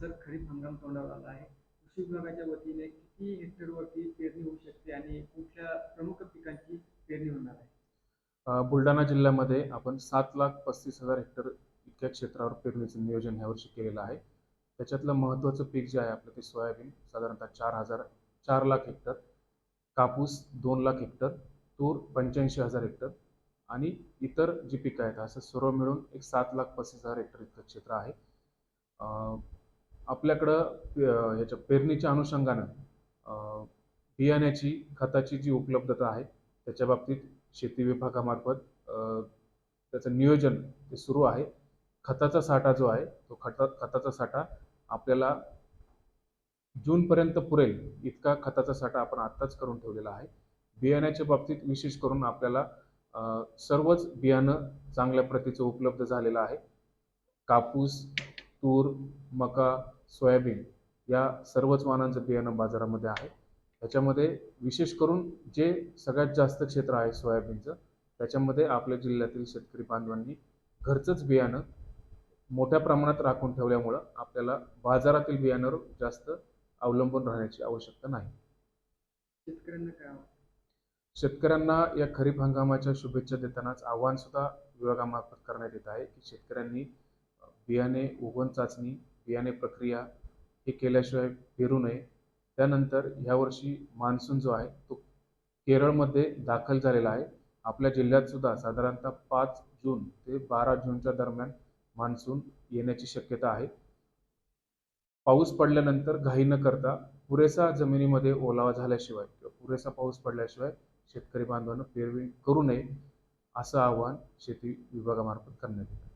जर खरीप हंगाम तोंडावर आला आहे कृषी विभागाच्या वतीने किती हेक्टरवरती पेरणी होऊ शकते आणि कुठल्या प्रमुख पिकांची पेरणी होणार आहे? बुलढाणा जिल्ह्यामध्ये आपण सात लाख पस्तीस हजार हेक्टर इतक्या क्षेत्रावर पेरणीचं नियोजन ह्यावर्षी केलेलं आहे. त्याच्यातलं महत्त्वाचं पीक जे आहे आपलं ते सोयाबीन साधारणतः चार हजार चार लाख हेक्टर कापूस दोन लाख हेक्टर तूर पंच्याऐंशी हजार हेक्टर आणि इतर जी पिकं आहेत असं सर्व मिळून एक सात लाख पस्तीस हजार हेक्टर इतकं क्षेत्र आहे. आपल्याकडं ह्याच्या पेरणीच्या अनुषंगानं बियाण्याची खताची जी उपलब्धता आहे त्याच्या बाबतीत शेती विभागामार्फत त्याचं नियोजन ते सुरू आहे. खताचा साठा जो आहे तो खता खताचा साठा आपल्याला जूनपर्यंत पुरेल इतका खताचा साठा आपण आत्ताच करून ठेवलेला आहे. बियाण्याच्या बाबतीत विशेष करून आपल्याला सर्वच बियाणं चांगल्या प्रतीचं उपलब्ध झालेलं आहे. कापूस तूर मका सोयाबीन या सर्वच वाणांचं बियाणं बाजारामध्ये आहे त्याच्यामध्ये विशेष करून जे सगळ्यात जास्त क्षेत्र आहे सोयाबीनचं त्याच्यामध्ये आपल्या जिल्ह्यातील शेतकरी बांधवांनी घरचंच बियाणं मोठ्या प्रमाणात राखून ठेवल्यामुळं आपल्याला बाजारातील बियाणांवर जास्त अवलंबून राहण्याची आवश्यकता नाही शेतकऱ्यांना काय? शेतकऱ्यांना या खरीप हंगामाच्या शुभेच्छा देतानाच आव्हान सुद्धा विभागामार्फत करण्यात येत आहे की शेतकऱ्यांनी बियाणे उगवण चाचणी बियाणे प्रक्रिया हे केल्याशिवाय पेरू नये. त्यानंतर ह्यावर्षी मान्सून जो आहे तो केरळमध्ये दाखल झालेला आहे. आपल्या जिल्ह्यात सुद्धा साधारणतः पाच जून ते बारा जूनच्या दरम्यान मान्सून येण्याची शक्यता आहे. पाऊस पडल्यानंतर घाई न करता पुरेसा जमिनीमध्ये ओलावा झाल्याशिवाय किंवा पुरेसा पाऊस पडल्याशिवाय शेतकरी बांधवांना पेरणी करू नये असं आवाहन शेती विभागामार्फत करण्यात येतं.